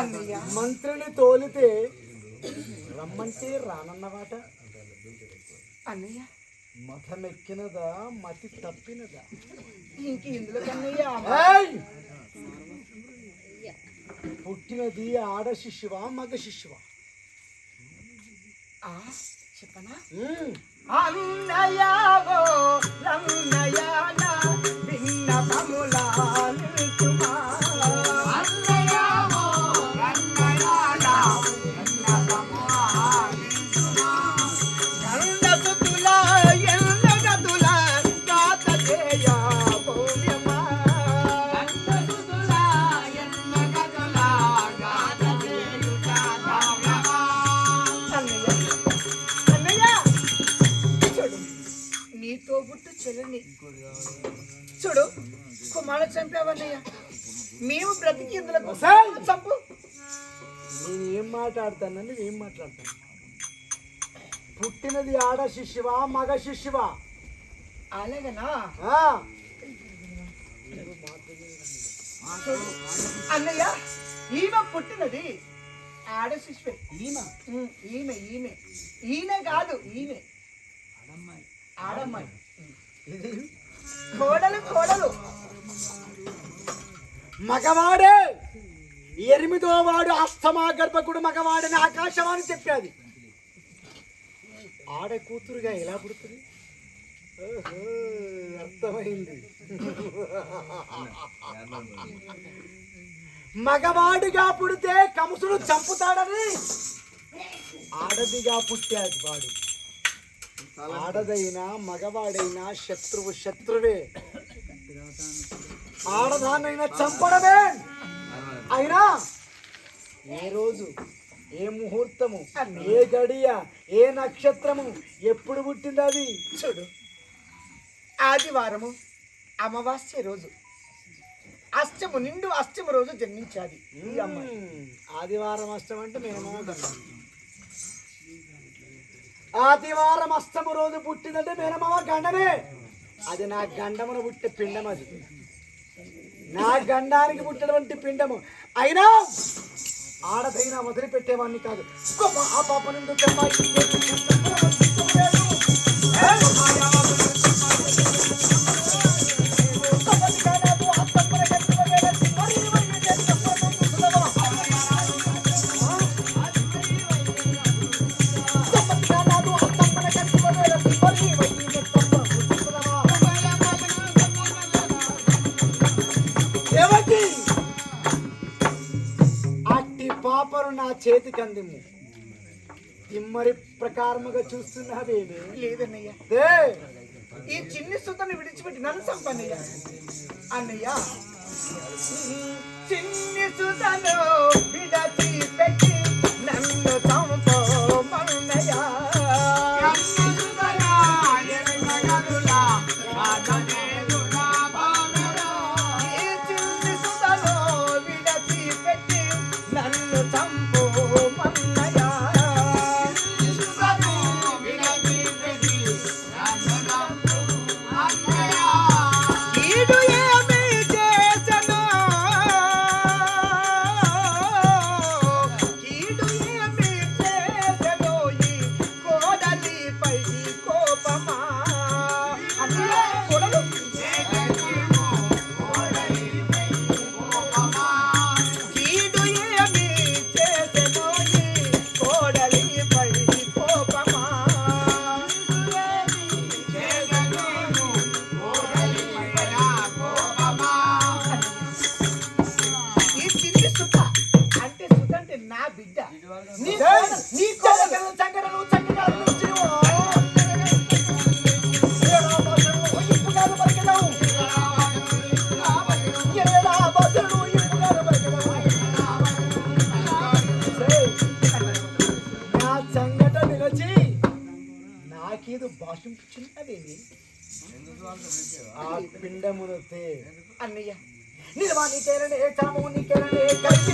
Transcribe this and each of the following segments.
అన్నయ్య. మంత్రిని తోలితే రమ్మంటే రానన్నమాట. అన్నయ్య. మతమెక్కినదా మతి తప్పినదా? ఇంక ఇందులో కన్నయ్య! పుట్టినది ఆడ శిష్యువా మగ శిష్యువా చెప్పనా? భిన్న కములా బ్రతికి ఇందులో ఒసేయ్! చంపు నేను ఏం మాట్లాడతానని ఏం మాట్లాడతాను పుట్టినది ఆడ శిష్యువా మగ శిష్యువా? అలాగనా? అన్నయ్య ఈమె పుట్టినది ఆడ శిశువే ఈమె? ఈమె ఈమె. ఈమె కాదు ఈమె. ఆడమ్మాయి. ఇది కోడలు కోడలు. మగవాడే. ఎనిమిదో వాడు అస్తమా గర్భకుడు మగవాడని ఆకాశవాణి చెప్పాది. ఆడ కూతురుగా ఎలా పుడుతుంది? అర్థమైంది. మగవాడిగా పుడితే కంసుడు చంపుతాడని ఆడదిగా పుట్టాడు వాడు. ఆడదైనా మగవాడైనా శత్రువు శత్రువే. ఆడదాన్నైనా చంపడమే. అయినా ఏ రోజు ఏ ముహూర్తము ఏ గడియ ఏ నక్షత్రము ఎప్పుడు పుట్టింది అది? చూడు. ఆదివారము అమావాస్య రోజు. అష్టము నిండు అష్టము రోజు జన్మించాది ఈ అమ్మాయి. మ్మ్. ఆదివారం అష్టం అంటే మేము ఆదివారం అష్టము రోజు పుట్టిందంటే మేనమామ గండమే. అది నా గండమున పుట్టే పిండం అది. నా గండానికి పుట్టినటువంటి పిండము. అయినా ఆడదైనా వదిలిపెట్టేవాడిని కాదు. గొప్ప ఆ పాప నుండి పాపరు నా చేతికి అందిము తిమ్మరి ప్రకారముగా చూస్తున్నావేమి లేదన్నయ్య. ఈ చిన్ని సుతను విడిచిపెట్టి నన్ను చంపన్నయ్య అన్నయ్య. చిన్ని సుతను విడిచిపెట్టి నాకేదో భాషం చిన్నదేమి ఆ పిండమునతే అన్నయ్య నిర్వాణి నీ కేరనే చాము నీ కేరనే కలిసి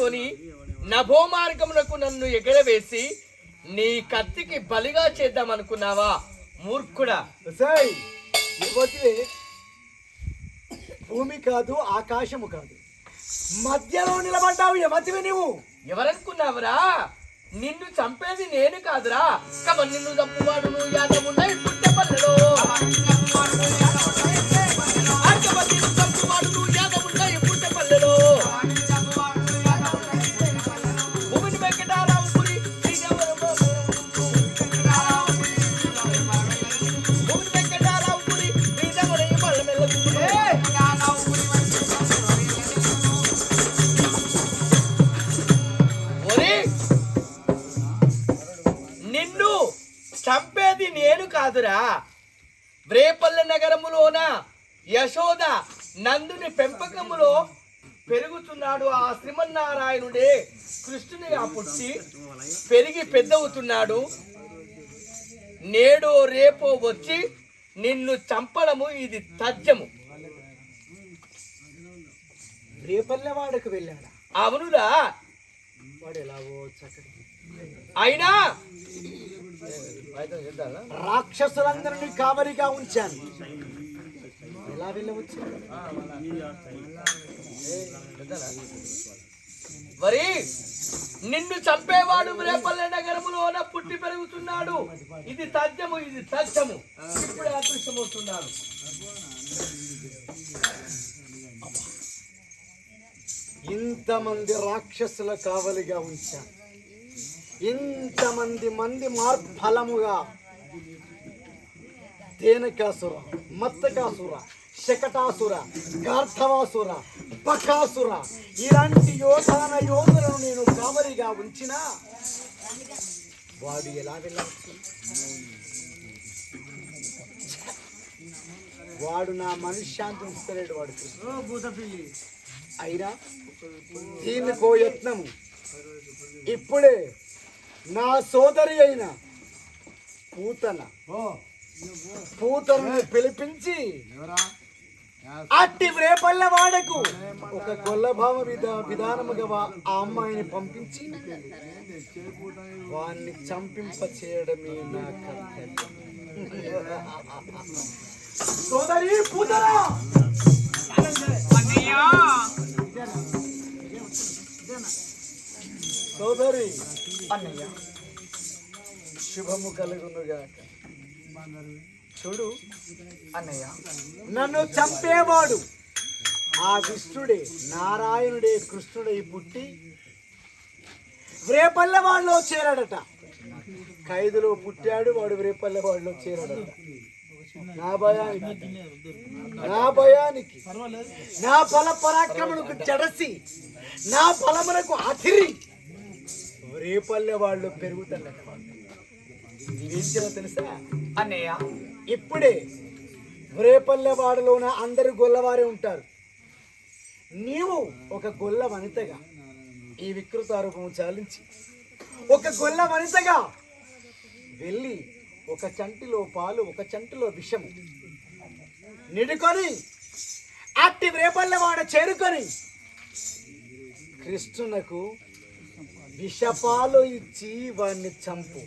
కదా అనుకొని నభో మార్గమునకు నన్ను ఎగరవేసి నీ కత్తికి బలిగా చేద్దాం అనుకున్నావా మూర్ఖుడా భూమి కాదు ఆకాశము కాదు. మధ్యలో నిలబడ్డావు యమతివి నువ్వు ఎవరనుకున్నావురా? నిన్ను చంపేది నేను కాదురా. కమ నిన్ను చంపువాడును యాదమున్నాయి పుట్టపల్లెలో. చంపేది నేను కాదురా. రేపల్లె నగరములోన యశోద నందుని పెంపకములో పెరుగుతున్నాడు ఆ శ్రీమన్నారాయణుడే. కృష్ణునిగా పుట్టి పెరిగి పెద్దవుతున్నాడు. నేడో రేపో వచ్చి నిన్ను చంపడము ఇది తథ్యము. రేపల్లెవాడకు వెళ్ళాడా? అవునురా. వాడు ఎలాగో చక్కటి అయినా రాక్షసులందరినీ కావలిగా ఉంచాను. ఎలా వెళ్ళవచ్చు మరి నిన్ను చంపేవాడు రేపల్లె నగరములోన పుట్టి పెరుగుతున్నాడు. ఇది తథ్యము ఇది తథ్యము. ఇప్పుడే అదృశ్యమవుతున్నాడు. ఇంతమంది రాక్షసుల కావలిగా ఉంచాను. ఇంతమంది మంది మార్ఫలముగా. తేనకాసుర మత్తకాసుర శకటాసుర గార్ధవాసుర బకాసుర. ఇలాంటి యోధాన యోధులను నేను కావలిగా ఉంచిన వాడు ఎలా వెళ్ళవచ్చు? వాడు నా మనశ్శాంతి ఉంచలేడు వాడు కృష్ణుడు. అయినా దీనికో యత్నము. ఇప్పుడే నా సోదరి అయిన పూతన పూతను పిలిపించి అట్టి రేపల్ల వాడకు. ఒక గొల్లభావ విధ విధానముగా ఆ అమ్మాయిని పంపించి వాణ్ణి చంపింప చేయడమే నా కర్తవ్యం. సోదరి పూతనా సోదరి అన్నయ్య. శుభము కలుగునుగాక. చూడు. అన్నయ్య. నన్ను చంపేవాడు. ఆ విష్ణుడే నారాయణుడే కృష్ణుడై పుట్టి రేపల్లె వాళ్ళలో చేరాడట. ఖైదులో పుట్టాడు వాడు రేపల్లె వాళ్ళలో చేరాడట. నా భయానికి నా భయానికి నా బల పరాక్రమణకు జడసి నా బలమునకు అతిరి రేపల్లె వాళ్ళు పెరుగుతాడట తెలుసా? అన్నయ్య ఇప్పుడే రేపల్లెవాడలోన అందరు గొల్లవారే ఉంటారు. నీవు ఒక గొల్ల వనితగా ఈ వికృత రూపం చాలించి ఒక గొల్ల వనితగా వెళ్ళి ఒక చంటిలో పాలు ఒక చంటిలో విషము నిడుకొని అట్టి రేపల్లెవాడ చేరుకొని కృష్ణునకు విషపాలు ఇచ్చి వాణ్ణి చంపు.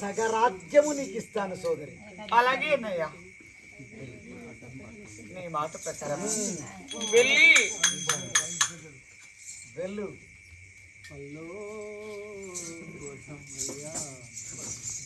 సగరాజ్యము నీకు ఇస్తాను సోదరి. అలాగే అన్నయ్యా. నీ మాట ప్రకారం. వెళ్ళి. వెళ్ళు.